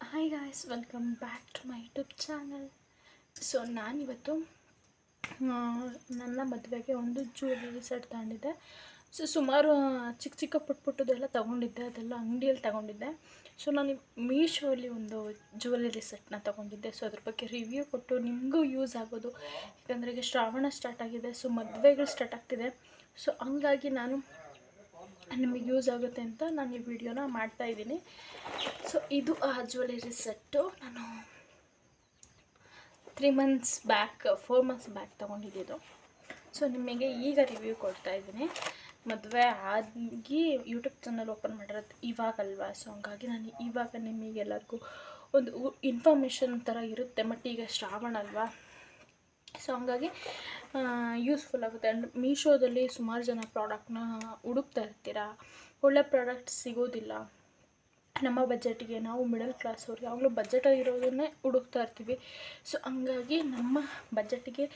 Hi guys welcome back to my YouTube channel so ನಾನಿವತ್ತು ನನ್ನ ಮದುವೆಗೆ ಒಂದು ಜ್ಯುವೆಲರಿ ಸೆಟ್ ತಗೊಂಡಿದ್ದೆ. ಸೊ ಸುಮಾರು ಚಿಕ್ಕ ಚಿಕ್ಕ ಪುಟ್ಟ ಪುಟ್ಟದೆಲ್ಲ ತೊಗೊಂಡಿದ್ದೆ. ಅದೆಲ್ಲ ಅಂಗಡಿಯಲ್ಲಿ ತಗೊಂಡಿದ್ದೆ. ಸೊ ನಾನು ಮೀಶೋಲಿ ಒಂದು ಜ್ಯುವೆಲರಿ ಸೆಟ್ನ ತೊಗೊಂಡಿದ್ದೆ. ಸೊ ಅದ್ರ ಬಗ್ಗೆ ರಿವ್ಯೂ ಕೊಟ್ಟು ನಿಮಗೂ ಯೂಸ್ ಆಗೋದು. ಯಾಕಂದರೆ ಈಗ ಶ್ರಾವಣ ಸ್ಟಾರ್ಟ್ ಆಗಿದೆ. ಸೊ ಮದುವೆಗಳು ಸ್ಟಾರ್ಟ್ ಆಗ್ತಿದೆ. ಸೊ ಹಂಗಾಗಿ ನಾನು ನಿಮಗೆ ಯೂಸ್ ಆಗುತ್ತೆ ಅಂತ ನಾನು ಈ ವಿಡಿಯೋನ ಮಾಡ್ತಾ ಇದ್ದೀನಿ. ಸೊ ಇದು ಆ ಜ್ಯುವೆಲರಿ ಸೆಟ್ಟು ನಾನು three months back four months back ತೊಗೊಂಡಿದ್ದು. ಸೊ ನಿಮಗೆ ಈಗ ರಿವ್ಯೂ ಕೊಡ್ತಾ ಇದ್ದೀನಿ. ಮದುವೆ ಆಗಿ ಯೂಟ್ಯೂಬ್ ಚಾನಲ್ ಓಪನ್ ಮಾಡಿರೋದು ಇವಾಗಲ್ವಾ ಸೊ ಹಂಗಾಗಿ ನಾನು ಇವಾಗ ನಿಮಗೆಲ್ಲರಿಗೂ ಒಂದು ಇನ್ಫಾರ್ಮೇಷನ್ ಥರ ಇರುತ್ತೆ. ಬಟ್ ಈಗ ಶ್ರಾವಣ ಅಲ್ವಾ? ಸೊ ಹಂಗಾಗಿ ಯೂಸ್ಫುಲ್ ಆಗುತ್ತೆ. ಆ್ಯಂಡ್ ಮೀಶೋದಲ್ಲಿ ಸುಮಾರು ಜನ ಪ್ರಾಡಕ್ಟ್ನ ಹುಡುಕ್ತಾ ಇರ್ತೀರ? ಒಳ್ಳೆ ಪ್ರಾಡಕ್ಟ್ ಸಿಗೋದಿಲ್ಲ. ನಮ್ಮ ಬಜೆಟಿಗೆ ನಾವು ಮಿಡಲ್ ಕ್ಲಾಸ್ ಅವ್ರು ಯಾವಾಗಲೂ ಬಜೆಟ್ ಆಗಿರೋದನ್ನೇ ಹುಡುಕ್ತಾ ಇರ್ತೀವಿ. ಸೊ ಹಂಗಾಗಿ ನಮ್ಮ ಬಜೆಟಿಗೆ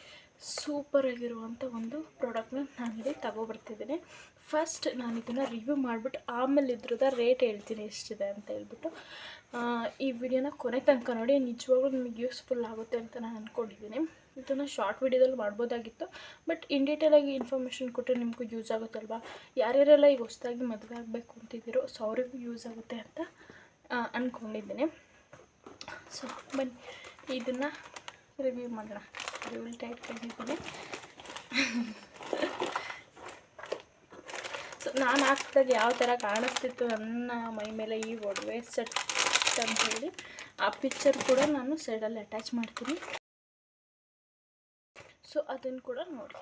ಸೂಪರಾಗಿರುವಂಥ ಒಂದು ಪ್ರಾಡಕ್ಟ್ನ ನಾನಿಲ್ಲಿ ತಗೊಬರ್ತಿದ್ದೀನಿ. ಫಸ್ಟ್ ನಾನು ಇದನ್ನು ರಿವ್ಯೂ ಮಾಡಿಬಿಟ್ಟು ಆಮೇಲೆ ಇದ್ರದ ರೇಟ್ ಹೇಳ್ತೀನಿ ಎಷ್ಟಿದೆ ಅಂತ ಹೇಳ್ಬಿಟ್ಟು. ಈ ವಿಡಿಯೋನ ಕೊನೆ ತನಕ ನೋಡಿ, ನಿಜವಾಗ್ಲೂ ನಿಮಗೆ ಯೂಸ್ಫುಲ್ ಆಗುತ್ತೆ ಅಂತ ನಾನು ಅಂದ್ಕೊಂಡಿದ್ದೀನಿ ಇದನ್ನು ಶಾರ್ಟ್ ವಿಡಿಯೋದಲ್ಲಿ ಮಾಡ್ಬೋದಾಗಿತ್ತು. ಬಟ್ ಇನ್ ಡೀಟೇಲಾಗಿ ಇನ್ಫಾರ್ಮೇಷನ್ ಕೊಟ್ಟರೆ ನಿಮಗೂ ಯೂಸ್ ಆಗುತ್ತಲ್ವ? ಯಾರ್ಯಾರೆಲ್ಲ ಈಗ ಹೊಸ್ದಾಗಿ ಮದುವೆ ಆಗಬೇಕು ಅಂತಿದ್ದೀರೋ ಸೊ ಅವ್ರಿಗೂ ಯೂಸ್ ಆಗುತ್ತೆ ಅಂತ ಅಂದ್ಕೊಂಡಿದ್ದೀನಿ ಸೊ ಬನ್ನಿ, ಇದನ್ನು ರಿವ್ಯೂ ಮಾಡೋಣ. ರಿವ್ಯೂ ಟೈಟ್ ಕಂಡಿದ್ದೀನಿ ಸೊ ನಾನು ಹಾಕಿದಾಗ ಯಾವ ಥರ ಕಾಣಿಸ್ತಿತ್ತು ನನ್ನ ಮೈ ಮೇಲೆ ಈ ಒಡವೆ ಸೆಟ್ ಅಂತ ಹೇಳಿ, ಆ ಪಿಕ್ಚರ್ ಕೂಡ ನಾನು ಸೈಡಲ್ಲಿ ಅಟ್ಯಾಚ್ ಮಾಡ್ತೀನಿ. ಸೊ ಅದನ್ನು ಕೂಡ ನೋಡಿ.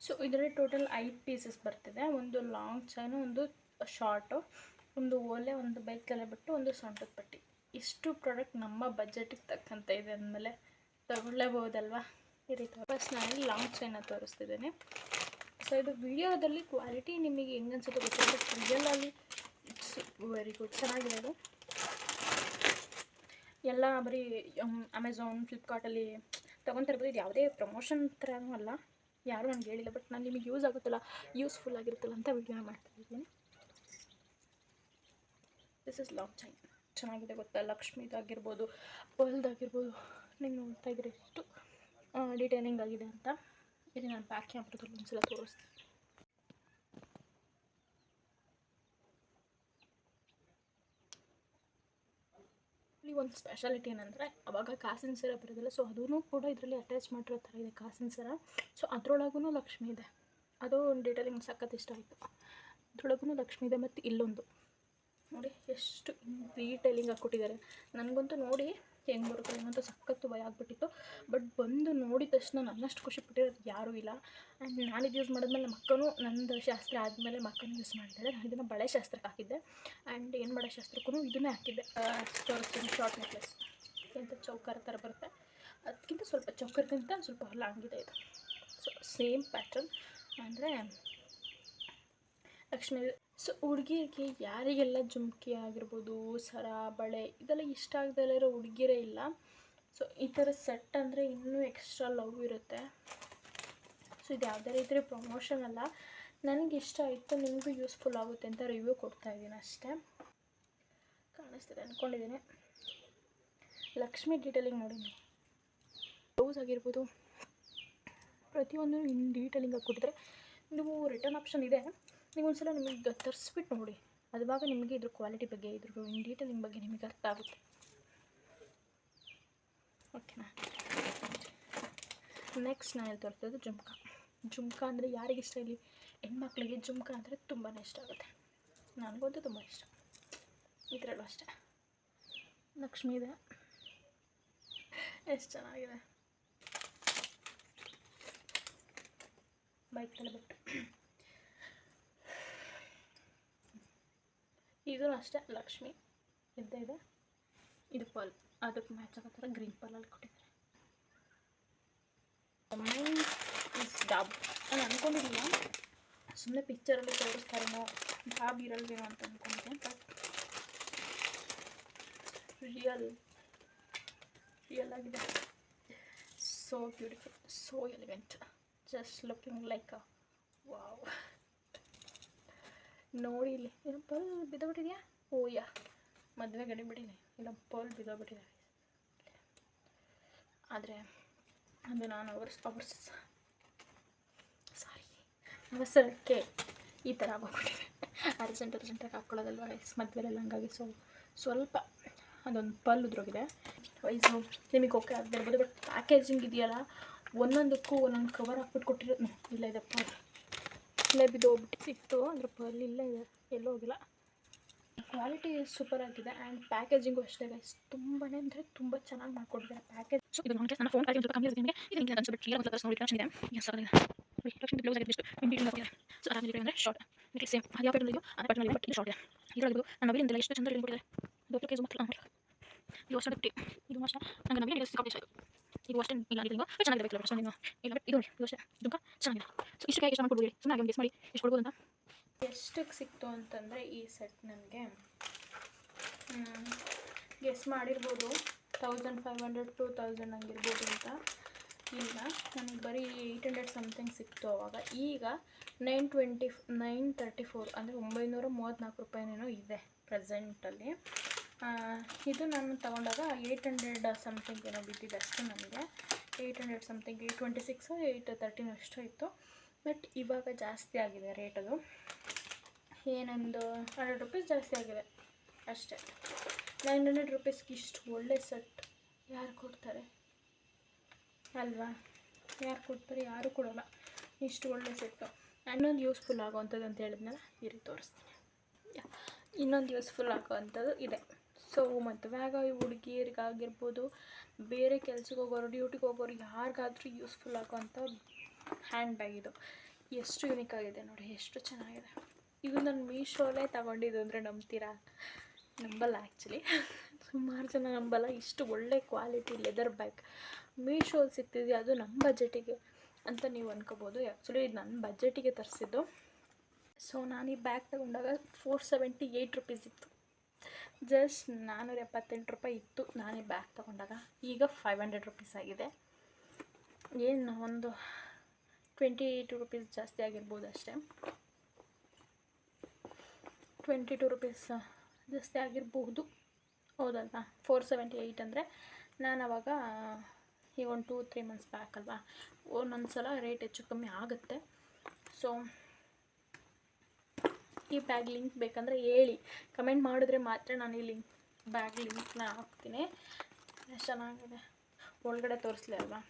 ಸೊ ಇದರಲ್ಲಿ ಟೋಟಲ್ ಐದು ಪೀಸಸ್ ಬರ್ತಿದೆ. ಒಂದು ಲಾಂಗ್ ಚೈನು ಒಂದು ಶಾರ್ಟು ಒಂದು ಓಲೆ, ಒಂದು ಬೈಕ್ ತಲೆ ಬಿಟ್ಟು ಒಂದು ಸೊಂಟದ ಪಟ್ಟಿ. ಇಷ್ಟು ಪ್ರಾಡಕ್ಟ್ ನಮ್ಮ ಬಜೆಟಿಗೆ ತಕ್ಕಂತ ಇದೆ ಅಂದಮೇಲೆ ತಗೊಳ್ಳೇಬಹುದಲ್ವಾ? ಈ ರೀತಿ ಫಸ್ಟ್ ನಾನು ಲಾಂಗ್ ಚೈನ ತೋರಿಸ್ತಿದ್ದೇನೆ. ಸೊ ಇದು ವಿಡಿಯೋದಲ್ಲಿ ಕ್ವಾಲಿಟಿ ನಿಮಗೆ ಹೆಂಗೆ ಅನ್ಸುತ್ತೆ ಗೊತ್ತಿಲ್ಲ ಬಟ್ ರಿಯಲಲ್ಲಿ ಇಟ್ಸ್ ವೆರಿ ಗುಡ್ ಚೆನ್ನಾಗಿದೆ ಅದು. ಎಲ್ಲ ಬರೀ ಅಮೆಝಾನ್ ಫ್ಲಿಪ್ಕಾರ್ಟಲ್ಲಿ ತೊಗೊತಿರ್ಬೋದು ಇದು ಯಾವುದೇ ಪ್ರಮೋಷನ್ ಥರನೂ ಅಲ್ಲ. ಯಾರೂ ನನಗೆ ಹೇಳಿಲ್ಲ ಬಟ್ ನಾನು ನಿಮಗೆ ಯೂಸ್ ಆಗುತ್ತಲ್ಲ ಯೂಸ್ಫುಲ್ ಆಗಿರುತ್ತಲ್ಲ ಅಂತ ವಿಡಿಯೋನ ಮಾಡ್ತಾ ಇದ್ದೀನಿ. ದಿಸ್ ಇಸ್ ಲಾಂಗ್ ಚೈನ್ ಚೆನ್ನಾಗಿದೆ ಗೊತ್ತಾ? ಲಕ್ಷ್ಮಿದಾಗಿರ್ಬೋದು ಪಲ್ದಾಗಿರ್ಬೋದು ನೀವು ನೋಡ್ತಾ ಇದ್ರೆ ಎಷ್ಟು ಡಿಟೈನಿಂಗ್ ಆಗಿದೆ ಅಂತ. ಇಲ್ಲಿ ನಾನು ಬ್ಯಾಕ್ ಕ್ಯಾಮ್ರದಲ್ಲಿ ಒಂದ್ಸಲ ತೋರಿಸ್ತೀನಿ. ಇಲ್ಲಿ ಒಂದು ಸ್ಪೆಷಾಲಿಟಿ ಏನಂದರೆ ಅವಾಗ ಕಾಸಿನ ಸರ ಬರೋದಿಲ್ಲ. ಸೊ ಅದೂ ಕೂಡ ಇದರಲ್ಲಿ ಅಟ್ಯಾಚ್ ಮಾಡಿರೋ ಥರ ಇದೆ ಕಾಸಿನ ಸರ. ಸೊ ಅದರೊಳಗೂ ಲಕ್ಷ್ಮಿ ಇದೆ. ಅದು ಡೀಟೇಲಿಂಗ್ ಸಖತ್ ಇಷ್ಟ ಆಯಿತು. ಅದರೊಳಗೂ ಲಕ್ಷ್ಮಿ ಇದೆ ಮತ್ತು ಇಲ್ಲೊಂದು. ನೋಡಿ, ಎಷ್ಟು ಡೀಟೇಲಿಂಗ್ ಕೊಟ್ಟಿದ್ದಾರೆ. ನನಗಂತೂ ನೋಡಿ ಹೆಂಗೆ ಬರುತ್ತೆ ಏನಂತ ಸಖತ್ತು ಭಯ ಆಗ್ಬಿಟ್ಟಿತ್ತು. ಬಟ್ ಬಂದು ನೋಡಿದ ತಕ್ಷಣ ನನ್ನಷ್ಟು ಖುಷಿ ಪಟ್ಟಿರೋದು ಯಾರೂ ಇಲ್ಲ. ಆ್ಯಂಡ್ ನಾನಿದು ಯೂಸ್ ಮಾಡಿದ್ಮೇಲೆ ನಮ್ಮ ಅಕ್ಕನೂ ನಂದು ಶಾಸ್ತ್ರ ಆದಮೇಲೆ ಮಕ್ಕನೂ ಯೂಸ್ ಮಾಡಿದ್ದಾಳೆ ನಾನು ಇದನ್ನು ಬಳೆ ಶಾಸ್ತ್ರಕ್ಕೆ ಹಾಕಿದ್ದೆ. ಆ್ಯಂಡ್ ಏನು ಬಳೆ ಶಾಸ್ತ್ರಕ್ಕೂ ಇದನ್ನೇ ಹಾಕಿದ್ದೆ. ತೋರಿಸ್ತೀನಿ ಶಾರ್ಟ್ ನೆಕ್ಲೆಸ್ ಎಂಥ ಚೌಕರ ಥರ ಬರುತ್ತೆ. ಅದಕ್ಕಿಂತ ಸ್ವಲ್ಪ ಚೌಕರ್ಗಿಂತ ಸ್ವಲ್ಪ ಲಾಂಗ್ ಇದೆ ಇದು. ಸೊ ಸೇಮ್ ಪ್ಯಾಟ್ರನ್ ಅಂದರೆ ಲಕ್ಷ್ಮೀ. ಸೊ ಹುಡುಗಿಯರಿಗೆ ಯಾರಿಗೆಲ್ಲ ಜುಮ್ಕಿ ಆಗಿರ್ಬೋದು, ಸರ, ಬಳೆ ಇದೆಲ್ಲ ಇಷ್ಟ ಆಗದೆಲ್ಲ ಇರೋ ಹುಡುಗಿರೇ ಇಲ್ಲ. ಸೊ ಈ ಥರ ಸೆಟ್ ಅಂದರೆ ಇನ್ನೂ ಎಕ್ಸ್ಟ್ರಾ ಲವ್ ಇರುತ್ತೆ. ಸೊ ಇದು ಯಾವುದೇ ರೀತಿ ಪ್ರಮೋಷನ್ ಅಲ್ಲ. ನನಗೆ ಇಷ್ಟ ಆಯಿತು, ನಿಮಗೂ ಯೂಸ್ಫುಲ್ ಆಗುತ್ತೆ ಅಂತ ರಿವ್ಯೂ ಕೊಡ್ತಾ ಇದ್ದೀನಿ ಅಷ್ಟೇ. ಕಾಣಿಸ್ತಿದೆ ಅಂದ್ಕೊಂಡಿದ್ದೀನಿ ಲಕ್ಷ್ಮಿ ಡೀಟೇಲಿಂಗ್ ನೋಡಿ ಬ್ಲೌಸ್ ಆಗಿರ್ಬೋದು ಪ್ರತಿಯೊಂದು ಇನ್ ಡೀಟೇಲಿಂಗ್ ಕೊಟ್ಟಿದ್ರೆ ನೀವು ರಿಟರ್ನ್ ಆಪ್ಷನ್ ಇದೆ. ನೀವು ಒಂದ್ಸಲ ನಿಮಗೆ ತರಿಸ್ಬಿಟ್ಟು ನೋಡಿ. ಅದುವಾಗ ನಿಮಗೆ ಇದ್ರ ಕ್ವಾಲಿಟಿ ಬಗ್ಗೆ, ಇದ್ರ ಇನ್ ನಿಮ್ಮ ಬಗ್ಗೆ ನಿಮಗೆ ಅರ್ಥ ಆಗುತ್ತೆ. ಓಕೆನಾ ನೆಕ್ಸ್ಟ್ ನಾನು ತೋರಿಸೋದು ಜುಮ್ಕಾ. ಜುಮ್ಕಾ ಅಂದರೆ ಯಾರಿಗೆ ಇಷ್ಟ ಇಲ್ಲಿ? ಹೆಣ್ಮಕ್ಳಿಗೆ ಜುಮ್ಕಾ ಅಂದರೆ ತುಂಬಾ ಇಷ್ಟ ಆಗುತ್ತೆ. ನನಗಂತೂ ತುಂಬ ಇಷ್ಟ. ಇದರಲ್ಲೂ ಅಷ್ಟೇ. ಲಕ್ಷ್ಮಿ ಇದೆ. ಎಷ್ಟು ಚೆನ್ನಾಗಿದೆ. ಬೈಕ್ ಬಿಟ್ಟು. ಇದು ಅಷ್ಟೇ, ಲಕ್ಷ್ಮಿ. ಇದ್ದೇ ಇದೆ? ಇದು ಪಲ್ ಅದಕ್ಕೆ ಮ್ಯಾಚ್ ಆಗೋ ಥರ ಗ್ರೀನ್ ಪಲ್ಲಲ್ಲಿ ಕೊಟ್ಟಿದ್ದಾರೆ. ಡಾಬ್ ನಾನು ಅಂದ್ಕೊಂಡಿರಲಿಲ್ಲ ಸುಮ್ಮನೆ ಪಿಕ್ಚರಲ್ಲಿ ತೋರಿಸ್ತಾರೇನೋ ಡಾಬ್ ಇರಲ್ವೇನೋ ಅಂತ ಅಂದ್ಕೊಂಡೆ ಬಟ್ ರಿಯಲ್ ರಿಯಲ್ ಆಗಿದೆ. So beautiful so elegant just looking like wow ನೋಡಿ ಇಲ್ಲಿ ಏನು ಪಲ್ ಬಿದ್ದೋಗ್ಬಿಟ್ಟಿದ್ಯಾ? ಓಯ್ಯ ಮದುವೆ ಗಡಿ ಬಿಡಿನಿ ಇಲ್ಲ ಪಲ್ ಬಿದ್ದೋಗ್ಬಿಟ್ಟಿದೆ. ಆದರೆ, ಅದು ನಾನು ಅವರ್ಸ್ ಅವರ್ಸ್ ಸಾರಿ. ಅವಸರಕ್ಕೆ ಈ ಥರ ಆಗೋಗ್ಬಿಟ್ಟಿದೆ. ಅರ್ಜೆಂಟ್ ಅರ್ಜೆಂಟಾಗಿ ಹಾಕ್ಕೊಳ್ಳೋದಲ್ವ ಮದುವೆಲೆಲ್ಲ ಹಂಗಾಗಿ. ಸೊ ಸ್ವಲ್ಪ ಅದೊಂದು ಪಲ್ ಉದ್ರೋಗಿದೆ. ವಯಸ್ಸು ನಿಮಗೆ ಓಕೆ ಆಗಿರ್ಬೋದು ಬಟ್ ಪ್ಯಾಕೇಜಿಂಗ್ ಇದೆಯಲ್ಲ, ಒಂದೊಂದಕ್ಕೂ ಒಂದೊಂದು ಕವರ್ ಹಾಕ್ಬಿಟ್ಟು ಕೊಟ್ಟಿರೋದು. ಇಲ್ಲ, ಇದೆ ಇಲ್ಲೇ ಬಿದ್ದು ಹೋಗ್ಬಿಟ್ಟು ಸಿಕ್ತು ಅದ್ರ ಪರ್ಲ್ ಇಲ್ಲೇ ಇದೆ. ಎಲ್ಲೂ ಹೋಗಿಲ್ಲ. ಕ್ವಾಲಿಟಿ ಸೂಪರ್ ಆಗಿದೆ. ಆ್ಯಂಡ್ ಪ್ಯಾಕೇಜಿಂಗು ಅಷ್ಟೇ ಗೈಸ್ ತುಂಬಾ ಅಂದರೆ ತುಂಬ ಚೆನ್ನಾಗಿ ಮಾಡ್ಕೊಡ್ತಾರೆ ಪ್ಯಾಕೇಜ್ ಸೊ ಇದು ನೋಡಿ ನನ್ನ ಫೋನ್ ಕಾಲ್ ಸ್ವಲ್ಪ ಕಮ್ಮಿ ಆಗಿದೆ ನಿಮಗೆ. ಇದು ನಿಮಗೆ ಅನ್ಸುತ್ತೆ ಕ್ಲಿಯರ್ ಅಂತ ನೋಡಿ ಏನು ಸರ್ ನೋಡಿ ಲಕ್ಷ್ಮಿ ಅಂದರೆ ಶಾರ್ಟ್ ನಿಮಗೆ ಸೇಮ್ ಅದು ಯಾವ ಪ್ಯಾಟರ್ನ್ ಇದೆಯೋ ಅದೇ ಪ್ಯಾಟರ್ನ್ ಇದು ಶಾರ್ಟ್ ಇದೆ. ಇದರಲ್ಲಿ ಎಷ್ಟು ಚಂದ ದೊಡ್ಡ ಕೇಸ್ ಮತ್ತೆ ನೋಡಿ ಇದು ಅಷ್ಟೇ ಬಿಟ್ಟು ಇದು ಮಾತ್ರ ನಂಗೆ ಇದು ಆಯ್ತು. ಇದು ಅಷ್ಟೇ ಇಲ್ಲ ಇದು ಚೆನ್ನಾಗಿದೆ ಇಲ್ಲ ಬಟ್ ಇದು ಇದು ಅಷ್ಟೇ ದುಃಖ ಸೊ ಇಷ್ಟು ಎಷ್ಟು ಮಾಡ್ಕೊಡ್ಬೋದು ಸುಮ್ಮನೆ ಗೆಸ್ ಮಾಡಿ ಎಷ್ಟು ಕೊಡ್ಬೋದು ಅಂತ ಎಷ್ಟಕ್ಕೆ ಸಿಕ್ತು ಅಂತಂದರೆ ಈ ಸೆಟ್ ನನಗೆ ಗೆಸ್ ಮಾಡಿರ್ಬೋದು. Thousand five hundred two thousand ಹಂಗಿರ್ಬೋದು ಅಂತ. ಇಲ್ಲ ನನಗೆ ಬರೀ ಏಯ್ಟ್ ಹಂಡ್ರೆಡ್ ಸಮಥಿಂಗ್ ಸಿಕ್ತು ಅವಾಗ. ಈಗ nine twenty nine thirty four ಅಂದರೆ ಒಂಬೈನೂರ ಮೂವತ್ತ್ನಾಲ್ಕು ರೂಪಾಯಿನೇನೋ ಇದೆ ಪ್ರೆಸೆಂಟಲ್ಲಿ ಇದು ನಾನು ತಗೊಂಡಾಗ ಏಯ್ಟ್ ಹಂಡ್ರೆಡ್ ಸಮಥಿಂಗ್ ಏನೋ ಬಿದ್ದಿದೆ ಅಷ್ಟು ನನಗೆ eight hundred something eight twenty six eight ತರ್ಟಿನೂ ಅಷ್ಟು ಇತ್ತು. ಬಟ್ ಇವಾಗ ಜಾಸ್ತಿ ಆಗಿದೆ ರೇಟ್ ಅದು. ಏನೊಂದು ಹಂಡ್ರೆಡ್ ರುಪೀಸ್ ಜಾಸ್ತಿ ಆಗಿದೆ ಅಷ್ಟೇ. ನೈನ್ ಹಂಡ್ರೆಡ್ ರುಪೀಸ್ಗೆ ಇಷ್ಟು ಒಳ್ಳೆ ಸೆಟ್ ಯಾರು ಕೊಡ್ತಾರೆ? ಅಲ್ವಾ? ಯಾರು ಕೊಡ್ತಾರೆ? ಯಾರು ಕೊಡೋಲ್ಲ. ಇಷ್ಟು ಒಳ್ಳೆ ಸೆಟ್ಟು ಇನ್ನೊಂದು ಯೂಸ್ಫುಲ್ ಆಗೋವಂಥದ್ದು ಅಂತ ಹೇಳಿದ್ನಲ್ಲ, ಇರಿ ತೋರಿಸ್ತೀನಿ. ಇನ್ನೊಂದು ಯೂಸ್ಫುಲ್ ಆಗೋವಂಥದ್ದು ಇದೆ. ಸೊ ಮದುವೆ ಆಗೋ ಹುಡುಗಿಯರಿಗಾಗಿರ್ಬೋದು, ಬೇರೆ ಕೆಲ್ಸಕ್ಕೆ ಹೋಗೋರು ಡ್ಯೂಟಿಗೆ ಹೋಗೋರು ಯಾರಿಗಾದ್ರೂ ಯೂಸ್ಫುಲ್ ಆಗೋವಂಥ ಹ್ಯಾಂಡ್ ಬ್ಯಾಗ್ ಇದು. ಎಷ್ಟು ಯುನಿಕ್ ಆಗಿದೆ ನೋಡಿ, ಎಷ್ಟು ಚೆನ್ನಾಗಿದೆ. ಇದು ನಾನು ಮೀಶೋಲೇ ತಗೊಂಡಿದ್ದು ಅಂದರೆ ನಂಬ್ತೀರಾ? ನಂಬಲ್ಲ ಆ್ಯಕ್ಚುಲಿ ಸುಮಾರು ಜನ ನಂಬಲ್ಲ, ಇಷ್ಟು ಒಳ್ಳೆ ಕ್ವಾಲಿಟಿ ಲೆದರ್ ಬ್ಯಾಗ್ ಮೀಶೋಲ್ಲಿ ಸಿಗ್ತಿದೆ ಅದು ನಮ್ಮ ಬಜೆಟಿಗೆ ಅಂತ ನೀವು ಅನ್ಕೋಬೋದು. ಆ್ಯಕ್ಚುಲಿ ಇದು ನನ್ನ ಬಜೆಟಿಗೆ ತರಿಸಿದ್ದು. ಸೊ ನಾನು ಈ ಬ್ಯಾಗ್ ತಗೊಂಡಾಗ ಫೋರ್ ಸೆವೆಂಟಿ ಏಯ್ಟ್ ರುಪೀಸ್ ಇತ್ತು. ಜಸ್ಟ್ ನಾನ್ನೂರ ಎಪ್ಪತ್ತೆಂಟು ರೂಪಾಯಿ ಇತ್ತು ನಾನೇ ಬ್ಯಾಗ್ ತಗೊಂಡಾಗ. ಈಗ ಫೈವ್ ಹಂಡ್ರೆಡ್ ರುಪೀಸ್ ಆಗಿದೆ. ಏನು ಒಂದು ಟ್ವೆಂಟಿ ಟು ರುಪೀಸ್ ಜಾಸ್ತಿ ಆಗಿರ್ಬೋದು ಅಷ್ಟೇ. ಟ್ವೆಂಟಿ ಟು ರುಪೀಸ್ ಜಾಸ್ತಿ ಆಗಿರಬಹುದು ಹೌದಲ್ವಾ? ಫೋರ್ ಸೆವೆಂಟಿ ಏಯ್ಟ್ ಅಂದರೆ ನಾನು ಅವಾಗ, ಈಗ ಒಂದು ಟೂ ತ್ರೀ ಮಂತ್ಸ್ ಬ್ಯಾಕ್ ಅಲ್ವಾ? ಒಂದೊಂದು ಸಲ ರೇಟ್ ಹೆಚ್ಚು ಕಮ್ಮಿ ಆಗುತ್ತೆ. ಸೊ ಈ ಬ್ಯಾಗ್ ಲಿಂಕ್ ಬೇಕಂದರೆ ಹೇಳಿ. ಕಮೆಂಟ್ ಮಾಡಿದ್ರೆ ಮಾತ್ರ ನಾನು ಈ ಲಿಂಕ್ ಬ್ಯಾಗ್ ಲಿಂಕ್ನ ಹಾಕ್ತೀನಿ. ಚೆನ್ನಾಗಿದೆ. ಒಳಗಡೆ ತೋರಿಸ್ಲಿ ಅಲ್ವಾ?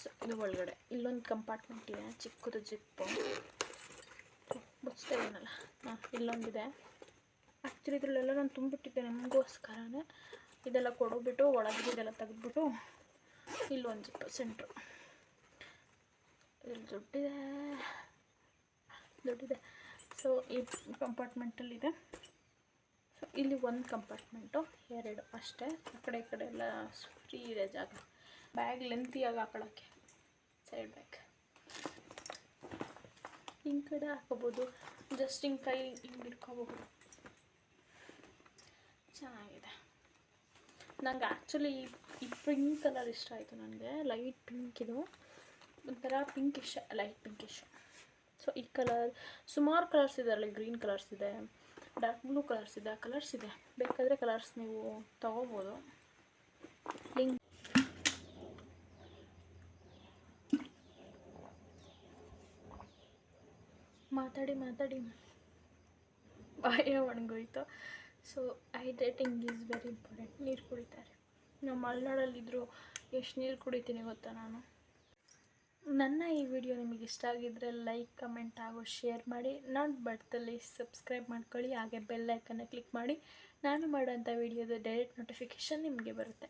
ಸೊ ಇದು ಒಳಗಡೆ. ಇಲ್ಲೊಂದು ಕಂಪಾರ್ಟ್ಮೆಂಟ್ ಇದೆ, ಚಿಕ್ಕದು ಜಿಪ್ಪು. ಮುಚ್ತಾ ಏನಲ್ಲ ಹಾಂ, ಇಲ್ಲೊಂದಿದೆ. ಆ್ಯಕ್ಚುಲಿ ಇದರಲ್ಲೆಲ್ಲ ನಾನು ತುಂಬಿಟ್ಟಿದ್ದೆ ನಿಮಗೋಸ್ಕರನೇ. ಇದೆಲ್ಲ ಕೊಡೋಬಿಟ್ಟು ಒಳಗಿದೆಲ್ಲ ತೆಗೆದ್ಬಿಟ್ಟು, ಇಲ್ಲೊಂದು ಜಿಪ್ಪು ಸೆಂಟ್ರು ಇಲ್ಲಿ ದುಡ್ಡಿದೆ. ದುಡ್ಡಿದೆ. ಸೊ ಈ ಕಂಪಾರ್ಟ್ಮೆಂಟಲ್ಲಿದೆ ಸೊ ಇಲ್ಲಿ ಒಂದು ಕಂಪಾರ್ಟ್ಮೆಂಟು ಎರಡು ಅಷ್ಟೇ. ಆ ಕಡೆ ಈ ಕಡೆ ಎಲ್ಲ ಫ್ರೀ ಇದೆ ಜಾಗ. ಬ್ಯಾಗ್ ಲೆಂತಿಯಾಗಿ ಹಾಕೊಳ್ಳೋಕ್ಕೆ ಸೈಡ್ ಬ್ಯಾಗ್ ಹಿಂಗೆ ಕಡೆ ಹಾಕೋಬೋದು. ಜಸ್ಟ್ ಹಿಂಗೆ ಕೈ ಹಿಂಗೆ ಇಟ್ಕೋಬೋದು ಚೆನ್ನಾಗಿದೆ. ನಂಗೆ ಆ್ಯಕ್ಚುಲಿ ಈ ಪಿಂಕ್ ಕಲರ್ ಇಷ್ಟ ಆಯಿತು ನನಗೆ. ಲೈಟ್ ಪಿಂಕ್ ಇದು. ಒಂಥರ ಪಿಂಕಿಶ್ ಲೈಟ್ ಪಿಂಕಿಶ್ ಸೊ ಈ ಕಲರ್ ಸುಮಾರು ಕಲರ್ಸ್ ಇದೆ ಅಲ್ಲಿ ಗ್ರೀನ್ ಕಲರ್ಸ್ ಇದೆ ಡಾರ್ಕ್ ಬ್ಲೂ ಕಲರ್ಸ್ ಇದೆ ಕಲರ್ಸ್ ಇದೆ. ಬೇಕಾದರೆ ಕಲರ್ಸ್ ನೀವು ತೊಗೋಬೋದು. ಲಿಂಕ್ ಮಾತಾಡಿ ಮಾತಾಡಿ. ಬಾಯ ಒಣಗೋಯ್ತು. So hydrating is very important ನೀರು ಕುಡಿತಾರೆ. ನಾವು ಮಲೆನಾಡಲ್ಲಿದ್ದರೂ ಎಷ್ಟು ನೀರು ಕುಡಿತೀನಿ ಗೊತ್ತಾ ನಾನು? ನನ್ನ ಈ ವಿಡಿಯೋ ನಿಮಗೆ ಇಷ್ಟ ಆಗಿದ್ದರೆ ಲೈಕ್, ಕಮೆಂಟ್ ಹಾಗೂ ಶೇರ್ ಮಾಡಿ. ನಾನು ಬಡ್ತಲ್ಲಿ ಸಬ್ಸ್ಕ್ರೈಬ್ ಮಾಡ್ಕೊಳ್ಳಿ. ಹಾಗೆ ಬೆಲ್ ಐಕನ್ನ ಕ್ಲಿಕ್ ಮಾಡಿ. ನಾನು ಮಾಡೋಂಥ ವಿಡಿಯೋದ ಡೈರೆಕ್ಟ್ ನೋಟಿಫಿಕೇಷನ್ ನಿಮಗೆ ಬರುತ್ತೆ.